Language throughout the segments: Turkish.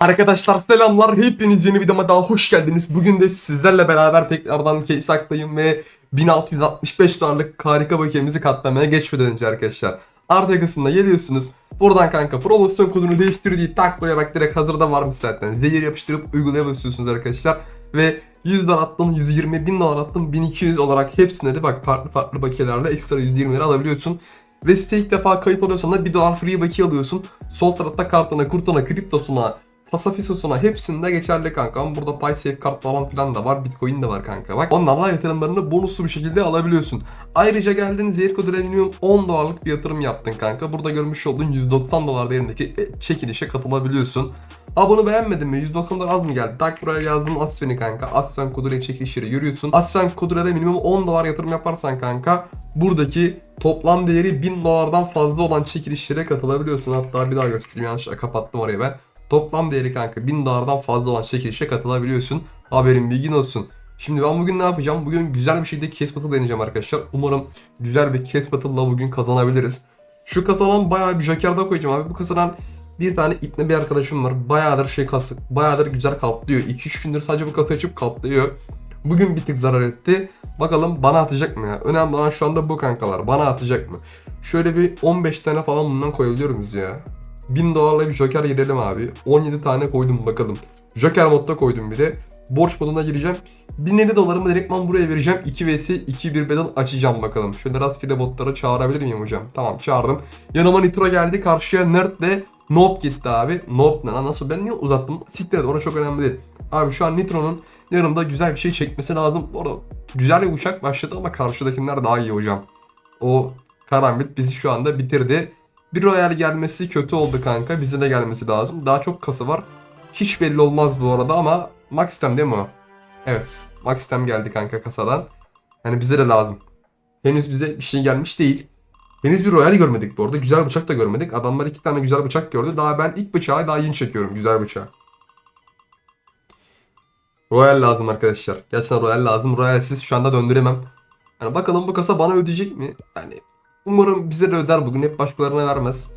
Arkadaşlar selamlar. Hepiniz yeni videoma daha hoş geldiniz. Bugün de sizlerle beraber tekrardan Keysaktayım ve 1665 dolarlık harika bakiyemizi katlamaya geçmeden önce arkadaşlar. Artı kısmına geliyorsunuz. Buradan kanka promosyon kodunu değiştir deyip tak buraya bak direkt hazırda varmış zaten. Zehir yapıştırıp uygulaya basıyorsunuz arkadaşlar. Ve 100 dolar attın, 120 bin dolar attın, 1200 olarak hepsine de bak farklı farklı bakiyelerle ekstra 120 lira alabiliyorsun. Ve site ilk defa kayıt oluyorsan da 1 dolar free bakiye alıyorsun. Sol tarafta kartına, kurtuna, kriptosuna, Pasafisosuna hepsinde geçerli kanka. Ama burada PaySafe kart falan filan da var. Bitcoin de var kanka. Bak onlarla yatırımlarını bonuslu bir şekilde alabiliyorsun. Ayrıca geldin Zehir Kodu minimum 10 dolarlık bir yatırım yaptın kanka. Burada görmüş olduğun 190 dolar değerindeki e, çekilişe katılabiliyorsun. Ha bunu beğenmedin mi? 190 dolar az mı geldi? Tak buraya yazdım Asfen'i kanka. Asfen koduyla çekilişleri yürüyorsun. Asfen koduyla da minimum 10 dolar yatırım yaparsan kanka buradaki toplam değeri 1000 dolardan fazla olan çekilişlere katılabiliyorsun. Hatta bir daha göstereyim yanlışlıkla kapattım orayı ben. Toplam değeri kanka 1000 dolardan fazla olan çekilişe katılabiliyorsun. Haberin bilgin olsun. Şimdi ben bugün ne yapacağım? Bugün güzel bir şekilde case battle deneyeceğim arkadaşlar. Umarım güzel bir case battle'la bugün kazanabiliriz. Şu kasanan bayağı bir joker koyacağım abi. Bu kasanan bir tane ipne bir arkadaşım var. Bayağıdır şey kası, bayağıdır güzel kaplıyor. 2-3 gündür sadece bu kasayı açıp kaplıyor. Bugün bir tık zarar etti. Bakalım bana atacak mı ya? Önemli olan şu anda bu kankalar. Bana atacak mı? Şöyle bir 15 tane falan bundan koyabiliyor muyuz ya? 1000 dolarla bir joker girelim abi. 17 tane koydum bakalım. Joker modda koydum bir de. Borç moduna gireceğim. 1050 dolarımı direktman buraya vereceğim. 2 vs 2 bir beden açacağım bakalım. Şöyle rastgele botları çağırabilir miyim hocam? Tamam çağırdım. Yanıma Nitro geldi. Karşıya Nerd de Nope gitti abi. Nope ne lan nasıl ben niye uzattım? Siktir et orası çok önemli değil. Abi şu an Nitro'nun yanımda güzel bir şey çekmesi lazım. Orada güzel bir uçak başladı ama karşıdakiler daha iyi hocam. O karambit bizi şu anda bitirdi. Bir royal gelmesi kötü oldu kanka. Bize de gelmesi lazım. Daha çok kasa var. Hiç belli olmaz bu arada ama Max'tem değil mi o? Evet. Max'tem geldi kanka kasadan. Yani bize de lazım. Henüz bize bir şey gelmiş değil. Henüz bir royal görmedik bu arada. Güzel bıçak da görmedik. Adamlar iki tane güzel bıçak gördü. Daha ben ilk bıçağı daha yeni çekiyorum. Güzel bıçağı. Royal lazım arkadaşlar. Gerçekten Royal lazım. Royalsiz şu anda döndüremem. Yani bakalım bu kasa bana ödeyecek mi? Yani umarım bize de öder bugün. Hep başkalarına vermez.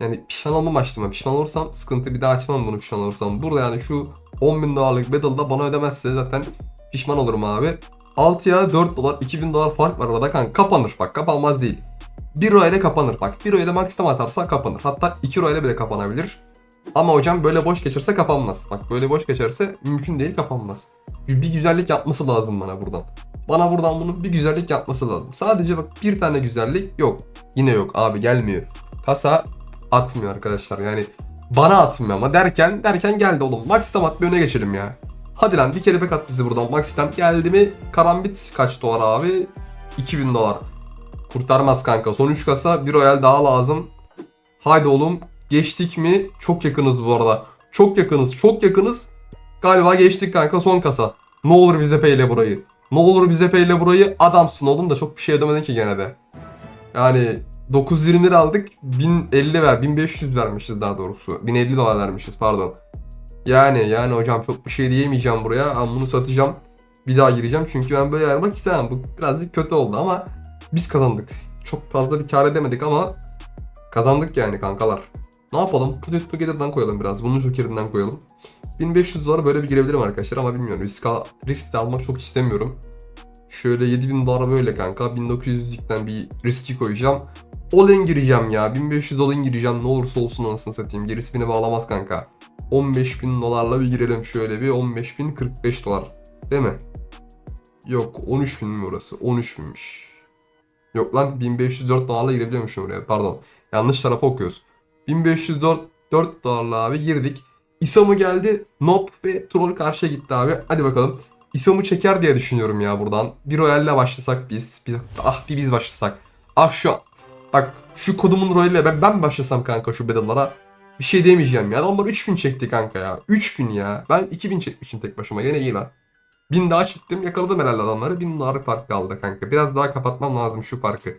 Yani pişman olmam açtım. Pişman olursam sıkıntı bir daha açmam bunu pişman olursam. Burada yani şu 10 bin dolarlık battle'da bana ödemezse zaten pişman olurum abi. 6'ya 4 dolar 2000 dolar fark var arada kanka kapanır bak kapanmaz değil. 1 euro ile kapanır bak 1 euro ile maksimum atarsa kapanır hatta 2 euro ile bile kapanabilir. Ama hocam böyle boş geçerse kapanmaz. Bak böyle boş geçerse mümkün değil kapanmaz. Bir, bir güzellik yapması lazım bana buradan. Bana buradan bunun bir güzellik yapması lazım. Sadece bak bir tane güzellik yok. Yine yok abi gelmiyor. Kasa atmıyor arkadaşlar yani bana atmıyor ama derken derken geldi oğlum. Max'tan at bir öne geçelim ya. Hadi lan bir kere bek at bizi buradan. Max'tan geldi mi karambit kaç dolar abi? 2000 dolar. Kurtarmaz kanka. Son 3 kasa bir royal daha lazım. Haydi oğlum geçtik mi? Çok yakınız bu arada. Çok yakınız çok yakınız. Galiba geçtik kanka son kasa. Ne olur bize peyle burayı. Ne olur bize peyle burayı. Adamsın oğlum da çok bir şey ödemedin ki gene de. Yani 920 lira aldık. 1050 ver. 1500 vermişiz daha doğrusu. 1050 dolar vermişiz pardon. Yani yani hocam çok bir şey diyemeyeceğim buraya. Ama bunu satacağım. Bir daha gireceğim. Çünkü ben böyle ayırmak istemem. Bu birazcık kötü oldu ama biz kazandık. Çok fazla bir kar edemedik ama kazandık yani kankalar. Ne yapalım? Put it together'dan koyalım biraz. Bunun jokerinden koyalım. 1500 dolara böyle bir girebilirim arkadaşlar ama bilmiyorum. Risk, al- risk de almak çok istemiyorum. Şöyle 7000 dolara böyle kanka. 1900'lükten bir riski koyacağım. All-in gireceğim ya. 1500 all-in gireceğim. Ne olursa olsun anasını satayım. Gerisi beni bağlamaz kanka. 15.000 dolarla bir girelim şöyle bir. 15.045 dolar. Değil mi? Yok 13.000 mi orası? 13.000'miş. Yok lan 1504 dolarla girebiliyormuşum oraya. Pardon. Yanlış tarafa okuyoruz. 1504 4 dolarla abi girdik. İsamı geldi. Nop ve Troll karşıya gitti abi. Hadi bakalım. İsamı çeker diye düşünüyorum ya buradan. Bir Royal'le başlasak biz. Bir, ah bir biz başlasak. Ah şu Bak şu kodumun Royal'le ben, ben başlasam kanka şu battle'lara. Bir şey demeyeceğim ya. Adamlar 3000 çekti kanka ya. 3000 ya. Ben 2000 çekmişim tek başıma. Yine iyi lan. 1000 daha çektim. Yakaladım herhalde adamları. 1000 dolar fark kaldı kanka. Biraz daha kapatmam lazım şu farkı.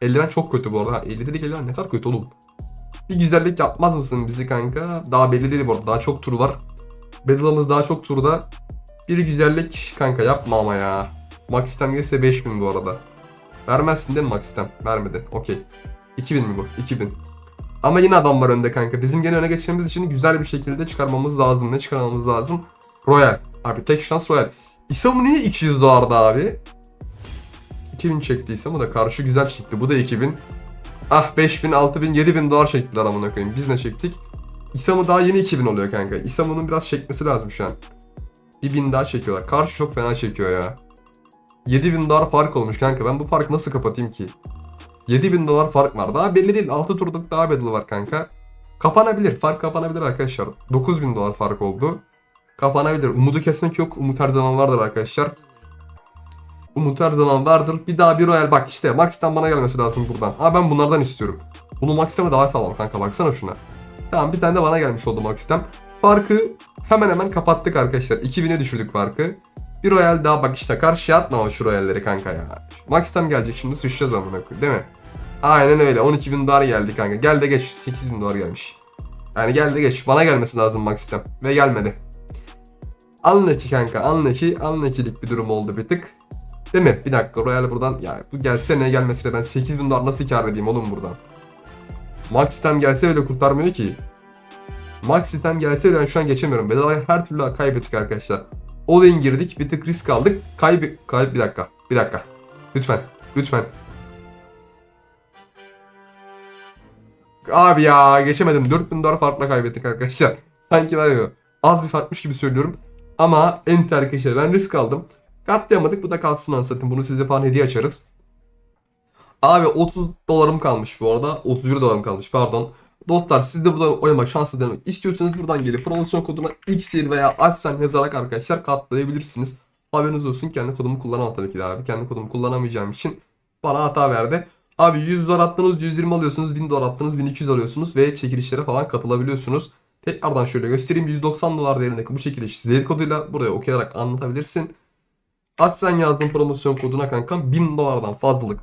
Eldiven çok kötü bu arada. Ha, 50 dedik eldiven ne kadar kötü oğlum. Bir güzellik yapmaz mısın bizi kanka? Daha belli değil bu arada. Daha çok tur var. Battle'ımız daha çok turda. Bir güzellik kanka yapma ama ya. Max'ten gelirse 5000 bu arada. Vermezsin değil mi Max'ten? Vermedi. Okey. 2000 mi bu? 2000. Ama yine adam var önde kanka. Bizim gene öne geçmemiz için güzel bir şekilde çıkarmamız lazım. Ne çıkarmamız lazım? Royal. Abi tek şans Royal. İsamu niye 200 dolardı abi? 2000 çekti İsamu da karşı güzel çıktı. Bu da 2000. Ah 5000, 6000, 7000 dolar çektiler amına koyayım. Biz ne çektik? İsamu daha yeni 2000 oluyor kanka. İsamu'nun biraz çekmesi lazım şu an. Bir bin daha çekiyorlar. Karşı çok fena çekiyor ya. 7000 dolar fark olmuş kanka. Ben bu farkı nasıl kapatayım ki? 7000 dolar fark var. Daha belli değil. 6 turluk daha bedeli var kanka. Kapanabilir. Fark kapanabilir arkadaşlar. 9000 dolar fark oldu. Kapanabilir. Umudu kesmek yok. Umut her zaman vardır arkadaşlar. Umut her zaman vardır. Bir daha bir royal bak işte. Max'ten bana gelmesi lazım buradan. Ha ben bunlardan istiyorum. Bunu Max'ten daha sağlam kanka baksana şuna. Tamam bir tane de bana gelmiş oldu Max'ten. Farkı hemen hemen kapattık arkadaşlar. 2000'e düşürdük farkı. Bir royal daha bak işte karşıya atma şu royalleri kanka ya. Max'ten gelecek şimdi sıçacağız amına koyayım değil mi? Aynen öyle 12.000 dolar geldi kanka. Gel de geç 8.000 dolar gelmiş. Yani gel de geç. Bana gelmesi lazım Max'ten. Ve gelmedi. Anlaki kanka anlaki anlakilik bir durum oldu bir tık. Değil mi? Bir dakika Royal buradan ya bu gelse ne gelmesi de ben 8000 dolar nasıl kar edeyim oğlum buradan. Max sistem gelse bile kurtarmıyor ki. Max sistem gelse bile ben şu an geçemiyorum. Bedavaya her türlü kaybettik arkadaşlar. İn girdik bir tık risk aldık. Kayb kayb bir dakika. Bir dakika. Lütfen. Lütfen. Abi ya geçemedim. 4000 dolar farkla kaybettik arkadaşlar. Sanki var ya az bir farkmış gibi söylüyorum. Ama enter arkadaşlar ben risk aldım. Katlayamadık bu da kalsın anasatayım. Bunu size falan hediye açarız. Abi 30 dolarım kalmış bu arada. 31 dolarım kalmış pardon. Dostlar siz de burada oynamak şansı denemek istiyorsanız buradan gelip promosyon koduna XYZ veya Asfen yazarak arkadaşlar katlayabilirsiniz. Haberiniz olsun kendi kodumu kullanamam tabii ki de abi. Kendi kodumu kullanamayacağım için bana hata verdi. Abi 100 dolar attınız 120 alıyorsunuz 1000 dolar attınız 1200 alıyorsunuz ve çekilişlere falan katılabiliyorsunuz. Tekrardan şöyle göstereyim 190 dolar değerindeki bu çekiliş zil koduyla buraya okuyarak anlatabilirsin. Aslen yazdığım promosyon koduna kankam 1000 dolardan fazlalık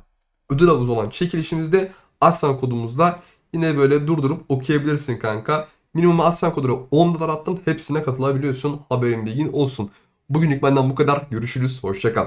ödül havuzu olan çekilişimizde Aslen kodumuzla yine böyle durdurup okuyabilirsin kanka. Minimum Aslen koduna 10 dolar attın hepsine katılabiliyorsun haberin bilgin olsun. Bugünlük benden bu kadar görüşürüz hoşçakal.